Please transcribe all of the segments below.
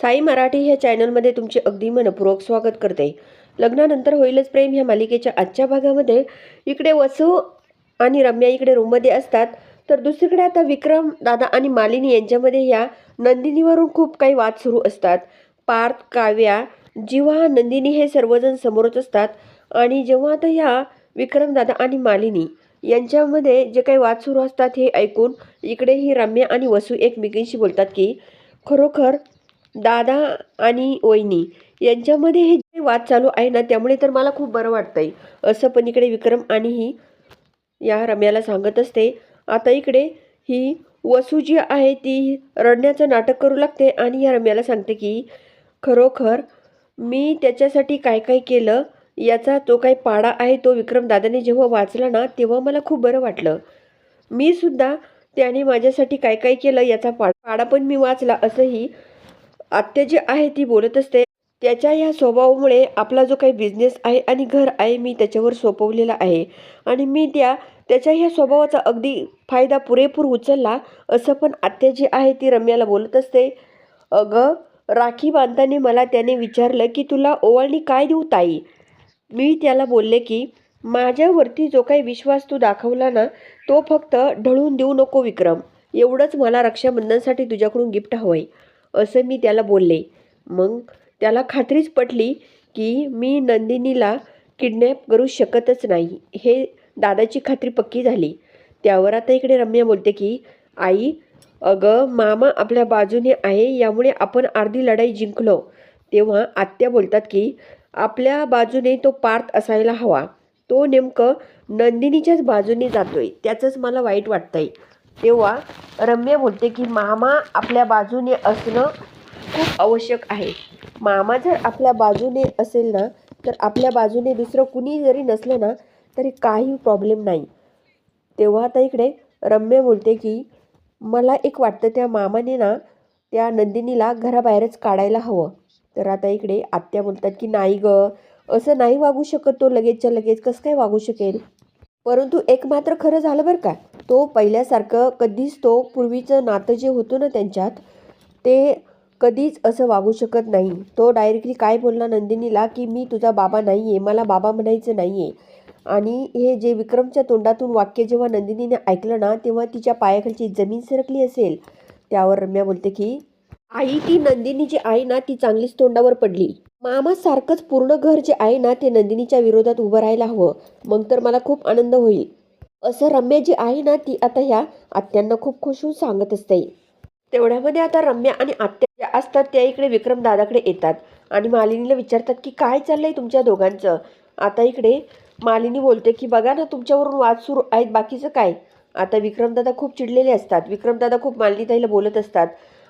साई मराठी ह्या चॅनलमध्ये तुमचे अगदी मनपूर्वक स्वागत करते. लग्नानंतर होईलच प्रेम ह्या मालिकेच्या आजच्या भागामध्ये. इकडे वसू आणि रम्या इकडे रूममध्ये असतात. तर दुसरीकडे आता विक्रम दादा आणि मालिनी यांच्यामध्ये ह्या नंदिनीवरून खूप काही वाद सुरू असतात. पार्थ काव्या जिव्हा नंदिनी हे सर्वजण समोरच असतात. आणि जेव्हा आता ह्या विक्रम दादा आणि मालिनी यांच्यामध्ये जे काही वाद सुरू असतात हे ऐकून इकडे ही रम्या आणि वसू एकमेकींशी बोलतात की खरोखर दादा आणि वहिनी यांच्यामध्ये हे जे वाद चालू आहे ना त्यामुळे तर मला खूप बरं वाटतंय. असं पण इकडे विक्रम आणि ही या रम्याला सांगत असते. आता इकडे ही वसू जी आहे ती रडण्याचं नाटक करू लागते आणि या रम्याला सांगते की खरोखर मी त्याच्यासाठी काय काय केलं याचा तो काही पाडा आहे तो विक्रम दादाने जेव्हा वाचला ना तेव्हा मला खूप बरं वाटलं. मी सुद्धा त्याने माझ्यासाठी काय काय केलं याचा पाडा पाडा पण मी वाचला असंही आत्या जी आहे ती बोलत असते त्याच्या या स्वभावामुळे आपला जो काही बिझनेस आहे आणि घर आहे मी त्याच्यावर सोपवलेला आहे. आणि मी त्या त्याच्या ह्या स्वभावाचा अगदी फायदा पुरेपूर उचलला असं पण आत्या जी आहे ती रम्याला बोलत असते. अगं राखी बांधताना मला त्याने विचारलं की तुला ओवाळणी काय देऊ ताई? मी त्याला बोलले की माझ्यावरती जो काही विश्वास तू दाखवला ना तो फक्त ढळून देऊ नको विक्रम. एवढंच मला रक्षाबंधनसाठी तुझ्याकडून गिफ्ट हवं आहे असं मी त्याला बोलले. मग त्याला खात्रीच पटली की मी नंदिनीला किडनॅप करू शकतच नाही. हे दादाची खात्री पक्की झाली. त्यावर आता इकडे रम्या बोलते की आई अगं मामा आपल्या बाजूने आहे यामुळे आपण अर्धी लढाई जिंकलो. तेव्हा आत्या बोलतात की आपल्या बाजूने तो पार्थ असायला हवा. तो नेमकं नंदिनीच्याच बाजूने जातोय. त्याचंच मला वाईट वाटतंय. तेव्हा रम्य बोलते की मामा आपल्या बाजूने असणं खूप आवश्यक आहे. मामा जर आपल्या बाजूने असेल ना तर आपल्या बाजूने दुसरं कुणी जरी नसलं ना तरी काही प्रॉब्लेम नाही. तेव्हा आता इकडे रम्य बोलते की मला एक वाटतं त्या मामाने ना त्या नंदिनीला घराबाहेरच काढायला हवं. तर आता इकडे आत्या बोलतात की नाही ग असं नाही वागू शकत तो लगेचच्या लगेच. कसं काय वागू शकेल? परंतु एक मात्र खरं झालं बरं का. तो पहिल्यासारखं कधीच तो पूर्वीचं नातं जे होतं ना त्यांच्यात ते कधीच असं वागू शकत नाही. तो डायरेक्टली काय बोलला नंदिनीला की मी तुझा बाबा नाही आहे मला बाबा म्हणायचं नाही आहे आणि हे जे विक्रमच्या तोंडातून वाक्य जेव्हा नंदिनीने ऐकलं ना तेव्हा तिच्या पायाखालची जमीन सरकली असेल. त्यावर रम्या बोलते की आई ती नंदिनी जी आहे ना ती चांगलीच तोंडावर पडली. मामासारखंच पूर्ण घर जे आहे ना ते नंदिनीच्या विरोधात उभं राहायला हवं. मग तर मला खूप आनंद होईल. असं रम्या जी आहे ना ती आता ह्या आत्यांना खूप खुश होऊन सांगत असते. तेवढ्यामध्ये आता रम्या आणि आत्या ज्या असतात त्या इकडे विक्रम दादाकडे येतात. आणि मालिनीला विचारतात की काय चाललंय तुमच्या दोघांचं? आता इकडे मालिनी बोलते की बघा ना तुमच्यावरून वाद सुरू आहेत बाकीचं काय? आता विक्रमदादा खूप चिडलेले असतात. विक्रमदादा खूप मालिनीताईला बोलत असतात.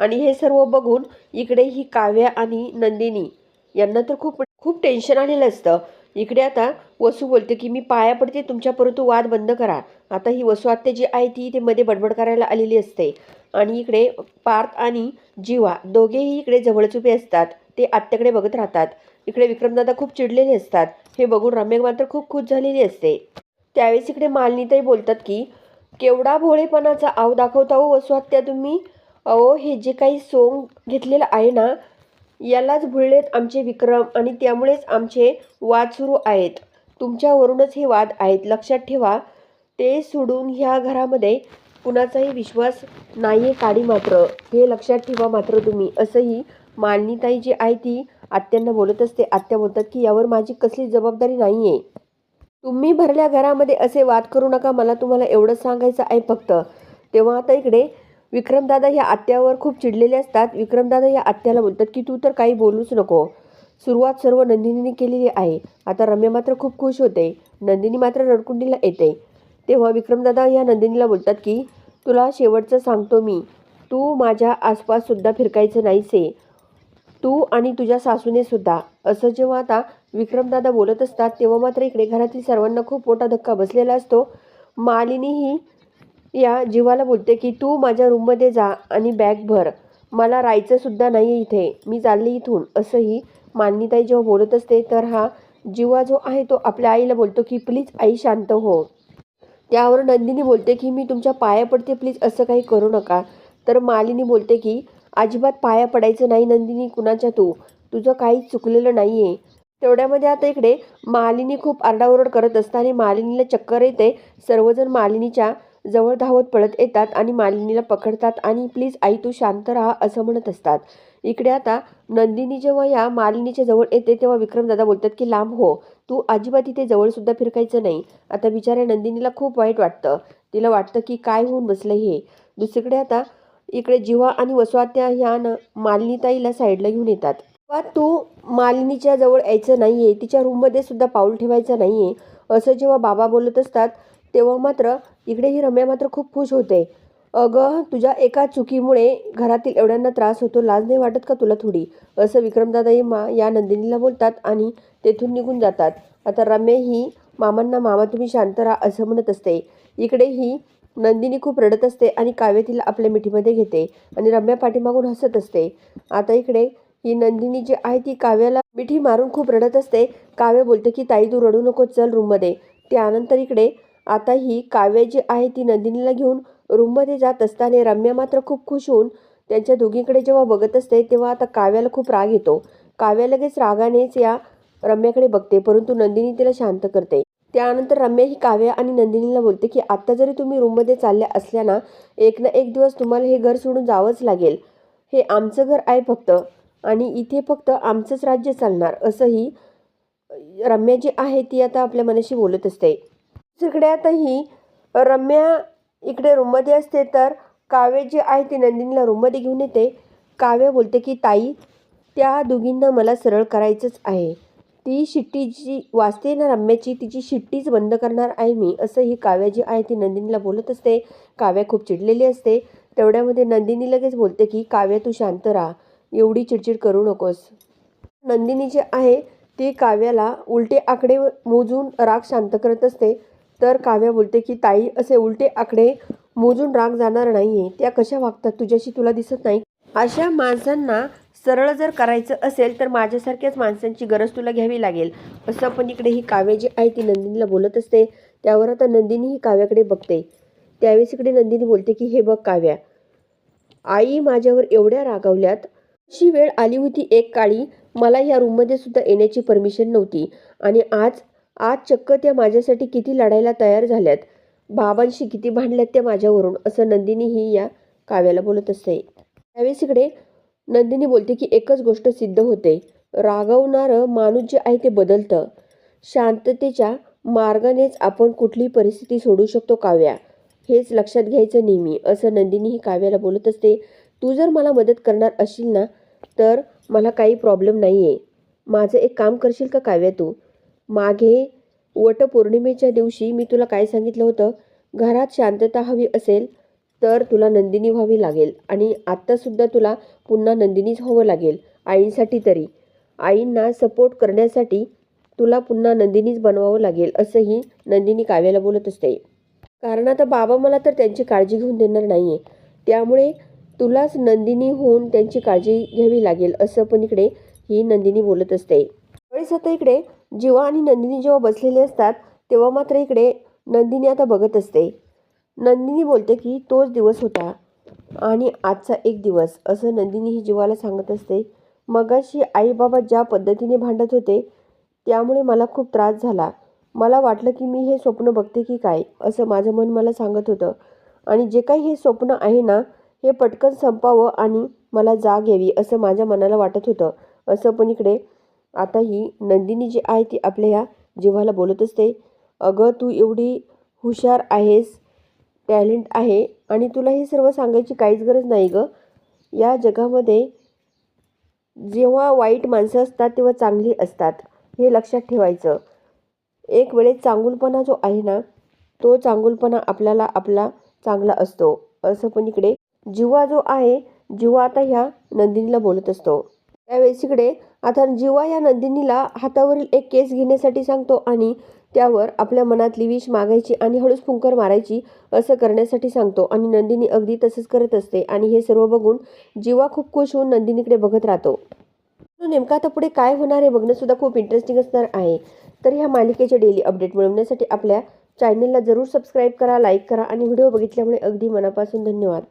आणि हे सर्व बघून इकडे ही काव्या आणि नंदिनी यांना तर खूप खूप टेन्शन आलेलं असतं. इकडे आता वसू बोलते की मी पाया पडते तुमच्या परंतु वाद बंद करा. आता ही वसू आत्या जी आहे ती ते मध्ये बडबड करायला आलेली असते. आणि इकडे पार्थ आणि जीवा दोघेही इकडे जवळचुपे असतात. ते आत्याकडे बघत राहतात. इकडे विक्रमदादा खूप चिडलेले असतात. हे बघून रम्य मात्र खूप खुश झालेली असते. त्यावेळेस इकडे मालिनीताई बोलतात की केवढा भोळेपणाचा आव दाखवता हो वसू आत्या तुम्ही. अहो हे जे काही सोंग घेतलेलं आहे ना यालाच भुललेत आमचे विक्रम आणि त्यामुळेच आमचे वाद सुरू आहेत. तुमच्यावरूनच हे वाद आहेत. लक्षात ठेवा ते सोडून ह्या घरामध्ये कुणाचाही विश्वास नाही आहे काडी मात्र. हे लक्षात ठेवा मात्र तुम्ही. असंही माननीताई जी आहे ती आत्यांना बोलत असते. आत्या बोलतात की यावर माझी कसली जबाबदारी नाही आहे तुम्ही भरल्या घरामध्ये असे वाद करू नका. मला तुम्हाला एवढंच सांगायचं आहे फक्त. तेव्हा आता इकडे विक्रमदादा ह्या आत्यावर खूप चिडलेले असतात. विक्रमदादा ह्या आत्याला बोलतात की तू तर काही बोलूच नको. सुरुवात सर्व नंदिनीने केलेली आहे. आता रम्या मात्र खूप खुश होते. नंदिनी मात्र रडकुंडीला येते. तेव्हा विक्रमदादा ह्या नंदिनीला बोलतात की तुला शेवटचं सांगतो मी. तू माझ्या आसपाससुद्धा फिरकायचं नाहीसे. तू आणि तुझ्या सासूने सुद्धा. असं जेव्हा आता विक्रमदादा बोलत असतात तेव्हा मात्र इकडे घरातील सर्वांना खूप मोठा धक्का बसलेला असतो. मालिनी ही या जीवाला बोलते की तू माझ्या रूममध्ये जा आणि बॅग भर. मला राहायचंसुद्धा नाही इथे. मी चालले इथून. असंही मान्यताई जेव्हा बोलत असते तर हा जीवा जो आहे तो आपल्या आईला बोलतो की प्लीज आई शांत हो. त्यावर नंदिनी बोलते की मी तुमच्या पाया पडते प्लीज असं काही करू नका. तर मालिनी बोलते की अजिबात पाया पडायचं नाही नंदिनी कुणाच्या तू? तुझं काहीच चुकलेलं नाही आहे तेवढ्यामध्ये आता इकडे मालिनी खूप आरडाओरड करत असताना मालिनीला चक्कर येते. सर्वजण मालिनीच्या जवळ धावत पळत येतात आणि मालिनीला पकडतात आणि प्लीज आई तू शांत राहा असं म्हणत असतात. इकडे आता नंदिनी जेव्हा या मालिनीच्या जवळ येते तेव्हा विक्रमदादा बोलतात की लांब हो तू अजिबात इथे जवळसुद्धा फिरकायचं नाही. आता बिचाऱ्या नंदिनीला खूप वाईट वाटतं. तिला वाटतं की काय होऊन बसलं हे? दुसरीकडे आता इकडे जिवा आणि वसवात्या ह्या न मालिनीताईला साईडला घेऊन येतात. तेव्हा तू मालिनीच्या जवळ यायचं नाही आहे तिच्या रूममध्ये सुद्धा पाऊल ठेवायचं नाही आहे असं जेव्हा बाबा बोलत असतात तेव्हा मात्र इकडे ही रम्या मात्र खूप खुश होते. अगं तुझ्या एका चुकीमुळे घरातील एवढ्यांना त्रास होतो लाज नाही वाटत का तुला थोडी? असं विक्रमदादाही मा या नंदिनीला बोलतात आणि तेथून निघून जातात. आता रम्या ही मामांना मामा तुम्ही शांत राहा असं म्हणत असते. इकडे ही नंदिनी खूप रडत असते आणि काव्य तिला आपल्या मिठीमध्ये घेते आणि रम्या पाठीमागून हसत असते. आता इकडे ही नंदिनी जी आहे ती काव्याला मिठी मारून खूप रडत असते. काव्य बोलते की ताई तू रडू नको चल रूममध्ये त्यानंतर इकडे आता ही काव्य जी आहे ती नंदिनीला घेऊन रूममध्ये जात असताना रम्या मात्र खूप खुश होऊन त्यांच्या दोघींकडे जेव्हा बघत असते तेव्हा आता काव्याला खूप राग येतो. काव्या लगेच रागानेच या रम्याकडे बघते परंतु नंदिनी तिला शांत करते. त्यानंतर रम्या ही काव्या आणि नंदिनीला बोलते की आत्ता जरी तुम्ही रूममध्ये चालल्या असल्या ना एक ना एक दिवस तुम्हाला हे घर सोडून जावंच लागेल. हे आमचं घर आहे फक्त आणि इथे फक्त आमचंच राज्य चालणार असंही रम्या जी आहे ती आता आपल्या मनाशी बोलत असते. दुसरीकडे रम्या इकडे रूममध्ये असते तर काव्य जे आहे ती नंदिनीला रूममध्ये घेऊन येते. काव्य बोलते की ताई त्या दोघींना मला सरळ करायचंच आहे. ती शिट्टी जी वाचते ना रम्याची तिची शिट्टीच बंद करणार आहे मी असं ही काव्य जी आहे ती नंदिनीला बोलत असते. काव्या खूप चिडलेली असते. तेवढ्यामध्ये नंदिनी लगेच बोलते की काव्य तू शांत राहा. एवढी चिडचिड करू नकोस. नंदिनी जी आहे ती काव्याला उलटे आकडे मोजून राग शांत करत असते. तर काव्या बोलते की ताई असे उलटे आकडे मोजून राग जाणार नाही आहे त्या कशा वागतात? तुझ्याशी तुला दिसत नाही. अशा माणसांना सरळ जर करायचं असेल तर माझ्यासारख्याच माणसांची गरज तुला घ्यावी लागेल. असं पण इकडे ही काव्य जी आहे ती नंदिनीला बोलत असते. त्यावर आता नंदिनी ही काव्याकडे बघते. त्यावेळेस इकडे नंदिनी बोलते की हे बघ काव्या आई माझ्यावर एवढ्या रागावल्यात. अशी वेळ आली होती एक काळी. मला या रूममध्ये सुद्धा येण्याची परमिशन नव्हती. आणि आज आज चक्क त्या माझ्यासाठी किती लढायला तयार झाल्यात. बाबांशी किती भांडल्यात त्या माझ्यावरून असं नंदिनी ही या काव्याला बोलत असते. त्यावेळेस इकडे नंदिनी बोलते की एकच गोष्ट सिद्ध होते. रागवणारं माणूस जे आहे ते बदलतं. शांततेच्या मार्गानेच आपण कुठली परिस्थिती सोडू शकतो काव्या. हेच लक्षात घ्यायचं नेहमी असं नंदिनी ही काव्याला बोलत असते. तू जर मला मदत करणार असशील ना तर मला काही प्रॉब्लेम नाही आहे माझं एक काम करशील का काव्या तू? मागे वटपौर्णिमेच्या दिवशी मी तुला काय सांगितलं होतं? घरात शांतता हवी असेल तर तुला नंदिनी व्हावी लागेल आणि आत्तासुद्धा तुला पुन्हा नंदिनीच व्हावं लागेल आईंसाठी तरी. आईंना सपोर्ट करण्यासाठी तुला पुन्हा नंदिनीच बनवावं लागेल असंही नंदिनी काव्याला बोलत असते. कारण आता बाबा मला तर त्यांची काळजी घेऊन देणार नाही आहे त्यामुळे तुलाच नंदिनी होऊन त्यांची काळजी घ्यावी लागेल असं पण इकडे ही नंदिनी बोलत असते. त्यावेळेस आता इकडे जीवा आणि नंदिनी जेव्हा बसलेले असतात तेव्हा मात्र इकडे नंदिनी आता बघत असते. नंदिनी बोलते की तोच दिवस होता आणि आजचा एक दिवस असं नंदिनी ही जीवाला सांगत असते. मगाशी आई बाबा ज्या पद्धतीने भांडत होते त्यामुळे मला खूप त्रास झाला. मला वाटलं की मी हे स्वप्न बघते की काय असं माझं मन मला सांगत होतं. आणि जे काही हे स्वप्न आहे ना हे पटकन संपावं आणि मला जाग यावी असं माझ्या मनाला वाटत होतं. असं पण इकडे आता ही नंदिनी जी आहे ती आपल्या ह्या जीवाला बोलत असते अगं तू एवढी हुशार आहेस टॅलेंट आहे आणि तुला हे सर्व सांगायची काहीच गरज नाही गं. या जगामध्ये जेव्हा वाईट माणसं असतात तेव्हा चांगली असतात. हे लक्षात ठेवायचं. एक वेळेस चांगुलपणा जो आहे ना तो चांगुलपणा आपल्याला आपला चांगला असतो. असं पण इकडे जिवा जो आहे जिवा आता ह्या नंदिनीला बोलत असतो. त्यावेळेस इकडे आता जीवा या नंदिनीला हातावरील एक केस घेण्यासाठी सांगतो आणि त्यावर आपल्या मनातली विष मागायची आणि हळूच फुंकर मारायची असं करण्यासाठी सांगतो. आणि नंदिनी अगदी तसंच करत असते आणि हे सर्व बघून जीवा खूप खुश होऊन नंदिनीकडे बघत राहतो. नेमका आता पुढे काय होणार हे बघणं सुद्धा खूप इंटरेस्टिंग असणार आहे. तर ह्या मालिकेचे डेली अपडेट मिळवण्यासाठी आपल्या चॅनलला जरूर सबस्क्राईब करा लाईक करा आणि व्हिडिओ बघितल्यामुळे अगदी मनापासून धन्यवाद.